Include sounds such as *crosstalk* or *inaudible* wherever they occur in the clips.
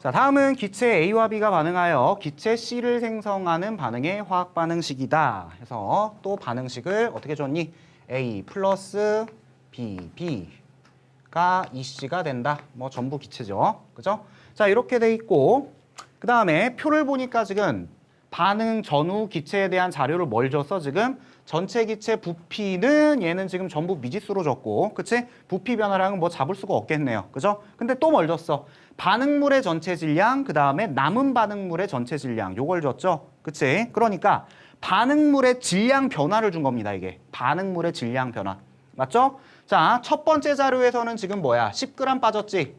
자, 다음은 기체 A와 B가 반응하여 기체 C를 생성하는 반응의 화학 반응식이다. 해서 또 반응식을 어떻게 줬니? A 플러스 B, B가 EC가 된다. 뭐 전부 기체죠. 그죠? 자, 이렇게 돼 있고 그 다음에 표를 보니까 지금 반응 전후 기체에 대한 자료를 뭘 줬어 지금? 전체 기체 부피는 얘는 지금 전부 미지수로 줬고 그치? 부피 변화량은 뭐 잡을 수가 없겠네요. 그죠? 근데 또 뭘 줬어? 반응물의 전체 질량 그 다음에 남은 반응물의 전체 질량 요걸 줬죠. 그치? 그러니까 반응물의 질량 변화를 준 겁니다. 이게 반응물의 질량 변화. 맞죠? 자, 첫 번째 자료에서는 지금 뭐야? 10g 빠졌지?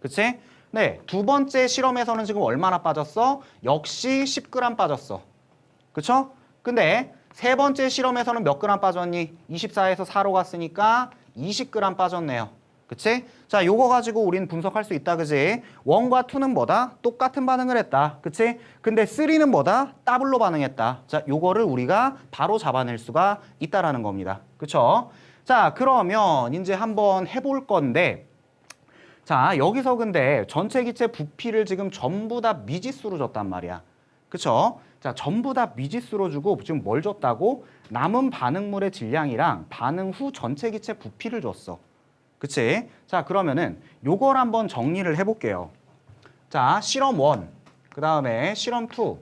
그치? 네, 두 번째 실험에서는 지금 얼마나 빠졌어? 역시 10g 빠졌어. 그쵸? 근데 세 번째 실험에서는 몇 그램 빠졌니? 24에서 4로 갔으니까 20g 빠졌네요. 그치? 자, 요거 가지고 우린 분석할 수 있다, 그지? 1과 2는 뭐다? 똑같은 반응을 했다. 그치? 근데 3는 뭐다? 더블로 반응했다. 자, 요거를 우리가 바로 잡아낼 수가 있다라는 겁니다. 그쵸? 자, 그러면 이제 한번 해볼 건데, 자, 여기서 근데 전체 기체 부피를 지금 전부 다 미지수로 줬단 말이야. 그쵸? 자, 전부 다 미지수로 주고 지금 뭘 줬다고? 남은 반응물의 질량이랑 반응 후 전체 기체 부피를 줬어. 그치? 자, 그러면은 요걸 한번 정리를 해볼게요. 자, 실험 1, 그 다음에 실험 2,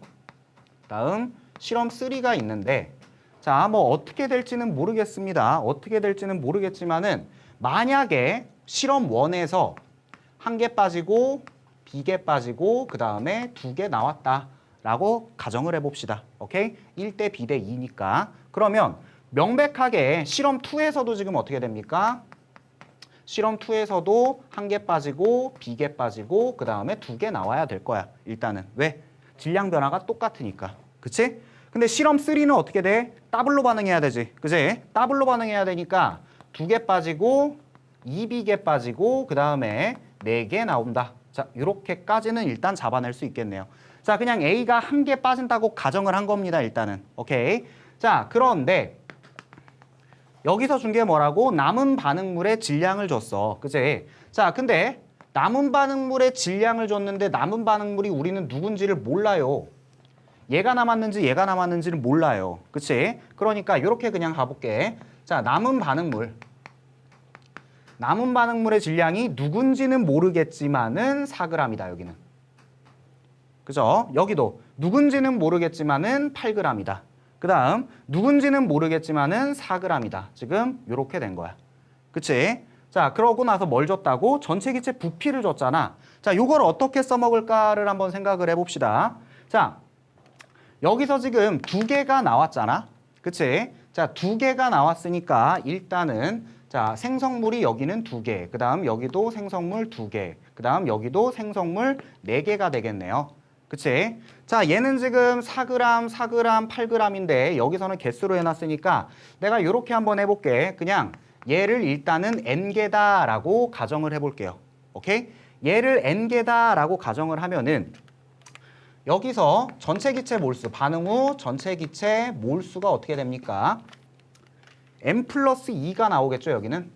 다음 실험 3가 있는데 자, 뭐 어떻게 될지는 모르겠습니다. 어떻게 될지는 모르겠지만은 만약에 실험 1에서 한 개 빠지고 비 개 빠지고 그 다음에 두 개 나왔다 라고 가정을 해봅시다. 오케이? 1대 B 대 2니까 그러면 명백하게 실험 2에서도 지금 어떻게 됩니까? 실험 2에서도 한 개 빠지고 비개 빠지고 그 다음에 두 개 나와야 될 거야. 일단은 왜? 질량 변화가 똑같으니까. 그치? 근데 실험 3는 어떻게 돼? 더블로 반응해야 되지. 그지? 더블로 반응해야 되니까 두 개 빠지고 2비개 빠지고 그 다음에 네 개 나온다. 자, 이렇게까지는 일단 잡아낼 수 있겠네요. 자, 그냥 A가 한 개 빠진다고 가정을 한 겁니다. 일단은. 오케이. 자, 그런데 여기서 준 게 뭐라고? 남은 반응물의 질량을 줬어. 그지? 자, 근데 남은 반응물의 질량을 줬는데 남은 반응물이 우리는 누군지를 몰라요. 얘가 남았는지 얘가 남았는지를 몰라요. 그치? 그러니까 이렇게 그냥 가볼게. 자, 남은 반응물. 남은 반응물의 질량이 누군지는 모르겠지만은 4g이다, 여기는. 그죠? 여기도 누군지는 모르겠지만은 8g이다. 그 다음 누군지는 모르겠지만은 4g이다. 지금 이렇게 된 거야. 그치? 자, 그러고 나서 뭘 줬다고? 전체 기체 부피를 줬잖아. 자, 요걸 어떻게 써먹을까를 한번 생각을 해봅시다. 자, 여기서 지금 두 개가 나왔잖아. 그치? 자, 두 개가 나왔으니까 일단은 자, 생성물이 여기는 두 개. 그 다음 여기도 생성물 두 개. 그 다음 여기도 생성물 네 개가 되겠네요. 그치? 자, 얘는 지금 4g, 4g, 8g인데 여기서는 개수로 해놨으니까 내가 이렇게 한번 해볼게. 그냥 얘를 일단은 n개다라고 가정을 해볼게요. 오케이? 얘를 n개다라고 가정을 하면은 여기서 전체 기체 몰수, 반응 후 전체 기체 몰수가 어떻게 됩니까? m 플러스 2가 나오겠죠, 여기는?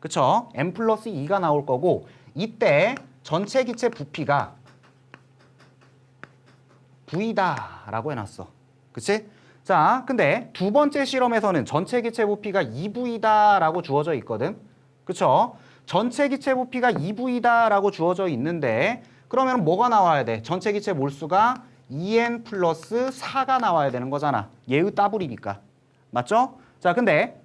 그쵸? m 플러스 2가 나올 거고 이때 전체 기체 부피가 V다 라고 해놨어. 그치? 자, 근데 두 번째 실험에서는 전체 기체 부피가 2V다 라고 주어져 있거든. 그쵸? 전체 기체 부피가 2V다 라고 주어져 있는데 그러면 뭐가 나와야 돼? 전체 기체 몰수가 2N 플러스 4가 나와야 되는 거잖아. 얘의 더블이니까. 맞죠? 자, 근데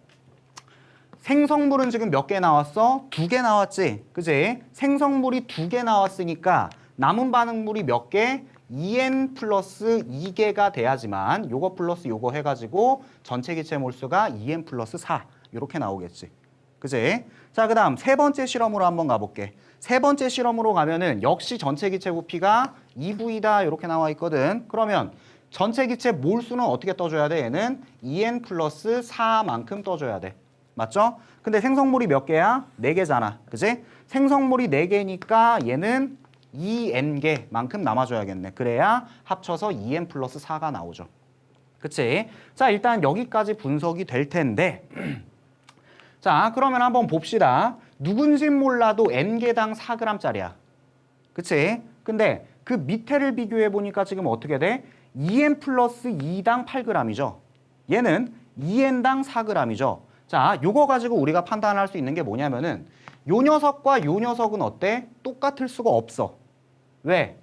생성물은 지금 몇 개 나왔어? 두 개 나왔지? 그지? 생성물이 두 개 나왔으니까 남은 반응물이 몇 개? 2n 플러스 2개가 돼야지만 요거 플러스 요거 해가지고 전체 기체 몰수가 2n 플러스 4 이렇게 나오겠지. 그지? 자, 그 다음 세 번째 실험으로 한번 가볼게. 세 번째 실험으로 가면은 역시 전체 기체 부피가 2V다 이렇게 나와 있거든. 그러면 전체 기체 몰수는 어떻게 떠줘야 돼? 얘는 2n 플러스 4만큼 떠줘야 돼. 맞죠? 근데 생성물이 몇 개야? 4개잖아. 그지? 생성물이 4개니까 얘는 2n개만큼 남아줘야겠네. 그래야 합쳐서 2n 플러스 4가 나오죠. 그치? 자, 일단 여기까지 분석이 될 텐데 *clears throat* 자, 그러면 한번 봅시다. 누군진 몰라도 n개당 4g짜리야. 그치? 근데 그 밑에를 비교해 보니까 지금 어떻게 돼? 2n 플러스 2당 8g이죠. 얘는 2n당 4g이죠. 자, 요거 가지고 우리가 판단할 수 있는 게 뭐냐면은 요 녀석과 요 녀석은 어때? 똑같을 수가 없어. 왜?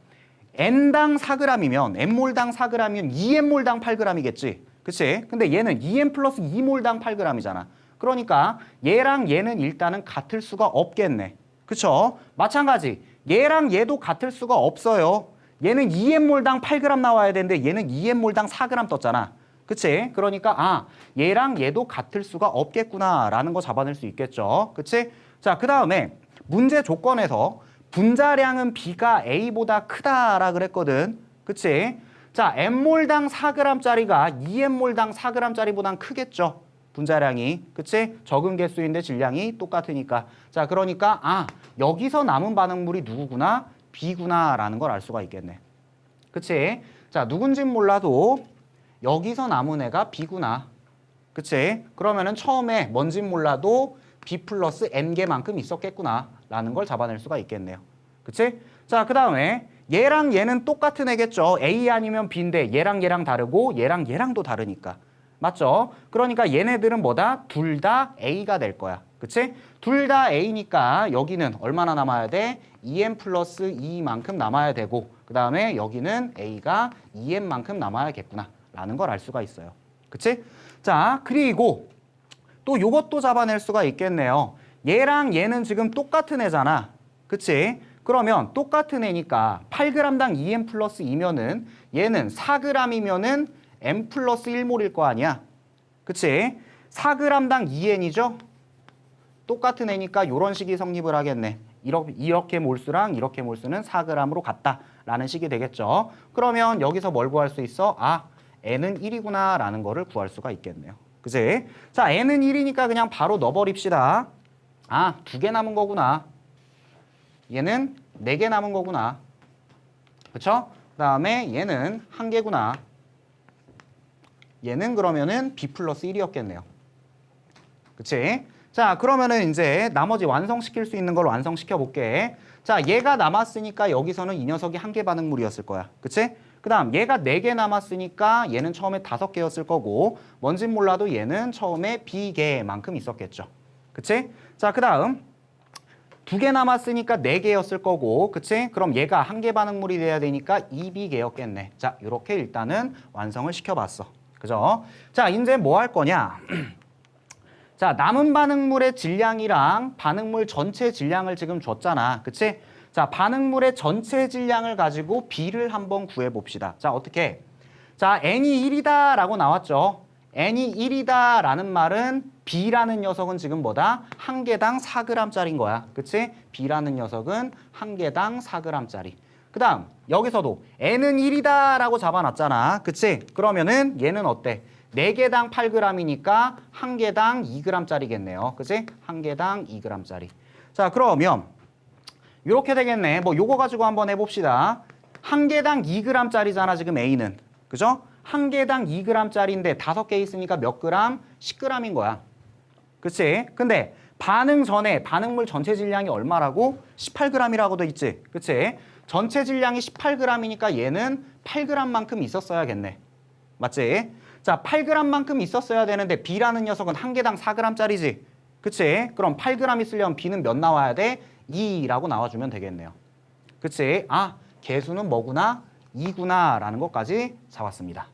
n당 4g이면 n몰당 4g이면 2n몰당 8g이겠지. 그치? 근데 얘는 2n 플러스 2몰당 8g이잖아. 그러니까 얘랑 얘는 일단은 같을 수가 없겠네. 그쵸? 마찬가지. 얘랑 얘도 같을 수가 없어요. 얘는 2n몰당 8g 나와야 되는데 얘는 2n몰당 4g 떴잖아. 그치? 그러니까 아 얘랑 얘도 같을 수가 없겠구나라는 거 잡아낼 수 있겠죠. 그치? 자, 그 다음에 문제 조건에서 분자량은 B가 A보다 크다라 그랬거든. 그치? 자, M몰당 4g짜리가 2M몰당 4g짜리보단 크겠죠. 분자량이. 그치? 적은 개수인데 질량이 똑같으니까. 자, 그러니까 아, 여기서 남은 반응물이 누구구나? B구나라는 걸 알 수가 있겠네. 그치? 자, 누군진 몰라도 여기서 남은 애가 B구나. 그치? 그러면은 처음에 뭔진 몰라도 B 플러스 N개만큼 있었겠구나. 라는 걸 잡아낼 수가 있겠네요. 그치? 자, 그 다음에 얘랑 얘는 똑같은 애겠죠. A 아니면 B인데 얘랑 얘랑 다르고 얘랑 얘랑도 다르니까. 맞죠? 그러니까 얘네들은 뭐다? 둘 다 A가 될 거야. 그치? 둘 다 A니까 여기는 얼마나 남아야 돼? 2n 플러스 2만큼 남아야 되고 그 다음에 여기는 A가 2n만큼 남아야겠구나 라는 걸 알 수가 있어요. 그치? 자, 그리고 또 요것도 잡아낼 수가 있겠네요. 얘랑 얘는 지금 똑같은 애잖아. 그치? 그러면 똑같은 애니까 8g당 2n 플러스 2면은 얘는 4g이면은 m 플러스 1몰일 거 아니야. 그치? 4g당 2n이죠? 똑같은 애니까 이런 식이 성립을 하겠네. 이렇게, 이렇게 몰수랑 이렇게 몰수는 4g으로 같다라는 식이 되겠죠. 그러면 여기서 뭘 구할 수 있어? 아, n은 1이구나 라는 거를 구할 수가 있겠네요. 그치? 자, n은 1이니까 그냥 바로 넣어버립시다. 아, 두 개 남은 거구나. 얘는 네 개 남은 거구나. 그쵸? 그 다음에 얘는 한 개구나. 얘는 그러면은 b 플러스 1이었겠네요. 그치? 자, 그러면은 이제 나머지 완성시킬 수 있는 걸 완성시켜 볼게. 자, 얘가 남았으니까 여기서는 이 녀석이 한 개 반응물이었을 거야. 그치? 그 다음 얘가 네 개 남았으니까 얘는 처음에 다섯 개였을 거고 뭔진 몰라도 얘는 처음에 B개만큼 있었겠죠. 그치? 자, 그 다음 두 개 남았으니까 네 개였을 거고 그치? 그럼 얘가 한 개 반응물이 돼야 되니까 2B개였겠네. 자, 이렇게 일단은 완성을 시켜봤어. 그죠? 자, 이제 뭐 할 거냐? *clears throat* 자, 남은 반응물의 질량이랑 반응물 전체 질량을 지금 줬잖아. 그치? 자, 반응물의 전체 질량을 가지고 B를 한번 구해 봅시다. 자, 어떻게? 자, N이 1이다 라고 나왔죠. N이 1이다 라는 말은 B라는 녀석은 지금 뭐다? 한 개당 4g짜리인 거야. 그치? B라는 녀석은 한 개당 4g짜리. 그 다음, 여기서도 N은 1이다 라고 잡아놨잖아. 그치? 그러면은 얘는 어때? 4개당 8g이니까 한 개당 2g짜리겠네요. 그치? 한 개당 2g짜리. 자, 그러면 이렇게 되겠네. 뭐 요거 가지고 한번 해봅시다. 한 개당 2g짜리잖아 지금 A는. 그죠? 한 개당 2g짜리인데 다섯 개 있으니까 몇 그램? 10g인 거야. 그치? 근데 반응 전에 반응물 전체 질량이 얼마라고? 18g이라고 돼 있지. 그치? 전체 질량이 18g이니까 얘는 8g만큼 있었어야겠네. 맞지? 자, 8g만큼 있었어야 되는데 B라는 녀석은 한 개당 4g짜리지. 그치? 그럼 8g 있으려면 B는 몇 나와야 돼? 2라고 나와주면 되겠네요. 그치? 아, 개수는 뭐구나? 2구나 라는 것까지 잡았습니다.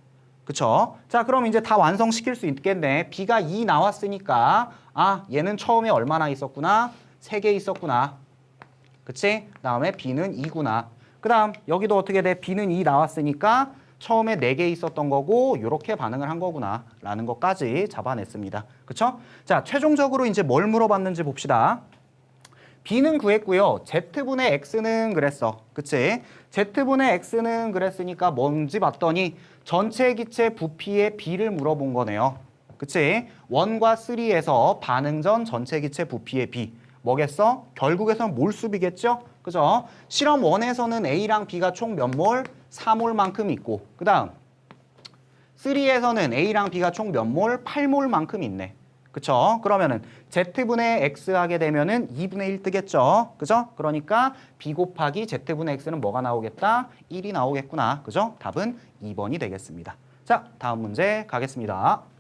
그쵸? 자, 그럼 이제 다 완성시킬 수 있겠네. B가 2 나왔으니까 아, 얘는 처음에 얼마나 있었구나? 3개 있었구나. 그치? 그 다음에 B는 2구나. 그 다음 여기도 어떻게 돼? B는 2 나왔으니까 처음에 4개 있었던 거고 이렇게 반응을 한 거구나 라는 것까지 잡아냈습니다. 그쵸? 자, 최종적으로 이제 뭘 물어봤는지 봅시다. B는 구했고요. Z분의 X는 그랬어. 그치? Z분의 X는 그랬으니까 뭔지 봤더니 전체 기체 부피의 B를 물어본 거네요. 그치? 1과 3에서 반응 전 전체 기체 부피의 B. 뭐겠어? 결국에선 몰수비겠죠? 그죠? 실험 1에서는 A랑 B가 총 몇 몰? 4몰만큼 있고 그 다음 3에서는 A랑 B가 총 몇 몰? 8몰만큼 있네. 그쵸? 그러면은 z분의 x 하게 되면은 2분의 1 뜨겠죠? 그죠? 그러니까 b 곱하기 z분의 x는 뭐가 나오겠다? 1이 나오겠구나. 그죠? 답은 2번이 되겠습니다. 자, 다음 문제 가겠습니다.